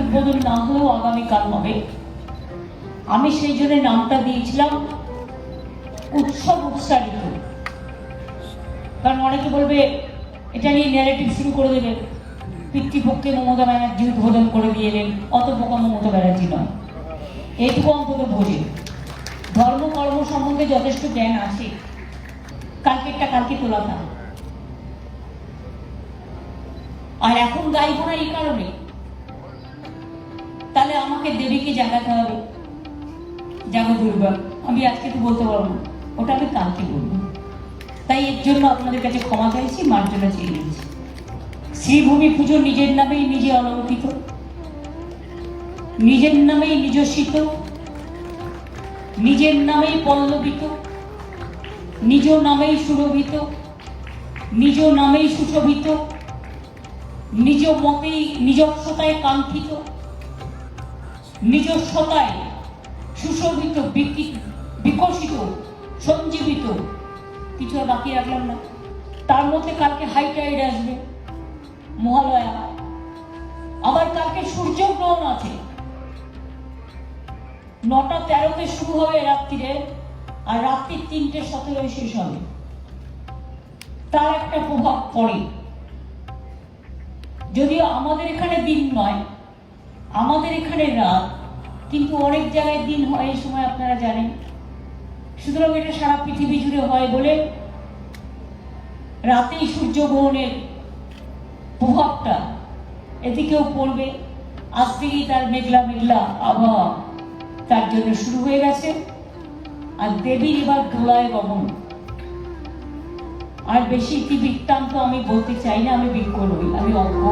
উদ্বোধন না হলেও আগামীকাল হবে। আমি সেই জন্য নামটা দিয়েছিলাম, উৎসব উৎসাহিত। কারণ অনেকে বলবে, এটা নিয়ে ন্যারেটিভ শুরু করে দেবে। পিতৃপক্ষে মমতা ব্যানার্জি উদ্বোধন করে দিয়ে এলেন অত বোকা মমতা ব্যানার্জি নয়। এইটুকু অন্তত বোঝে। ধর্ম, কর্ম সম্বন্ধে যথেষ্ট জ্ঞান আছে। কালকে একটা কালকে তোলা আর এখন গাইব না এই কারণে। তাহলে আমাকে দেবীকে জানাতে হবে জাগো দুর্গা, আমি আজকে তো বলতে পারব না। ওটা আমি কালকে বলব তাই এর জন্য আপনাদের কাছে ক্ষমা চাইছি, মার্জনা চেয়ে নিয়েছি শ্রীভূমি পুজো নিজের নামেই নিজে অলঙ্কৃত, নিজের নামেই নিজস্বিত, নিজের নামেই পল্লবিত, নিজ নামেই সুরভিত, নিজ নামেই সুশোভিত, নিজ মতেই নিজস্বতায় কাঙ্ক্ষিত নিজস্বতায় সুশোভিত বিকশিত, সঞ্জীবিত, কিছু আর বাকি রাখলাম না। তার মধ্যে কালকে হাই আসবে, মহালয়া আবার কালকে সূর্যগ্রহণ আছে। নটা তেরোতে শুরু হবে রাত্রিরে, আর রাত্রি তিনটে সতেরোয় শেষ হবে। তার একটা প্রভাব পড়ে। যদিও আমাদের এখানে দিন নয় আমাদের এখানে রাত, কিন্তু অনেক জায়গায় দিন হয়, এই সময় আপনারা জানেন। সুতরাং এটা সারা পৃথিবী জুড়ে হয় বলে রাতেই সূর্যগ্রহণের প্রভাবটা এদিকেও পড়বে। আজ থেকেই তার মেঘলা মেঘলা আবহাওয়া তার জন্য শুরু হয়ে গেছে। আর দেবীর এবার দোলায় গমন আর বেশি কি বৃত্তান্ত আমি বলতে চাই না, আমি বিজ্ঞ নই আমি অজ্ঞ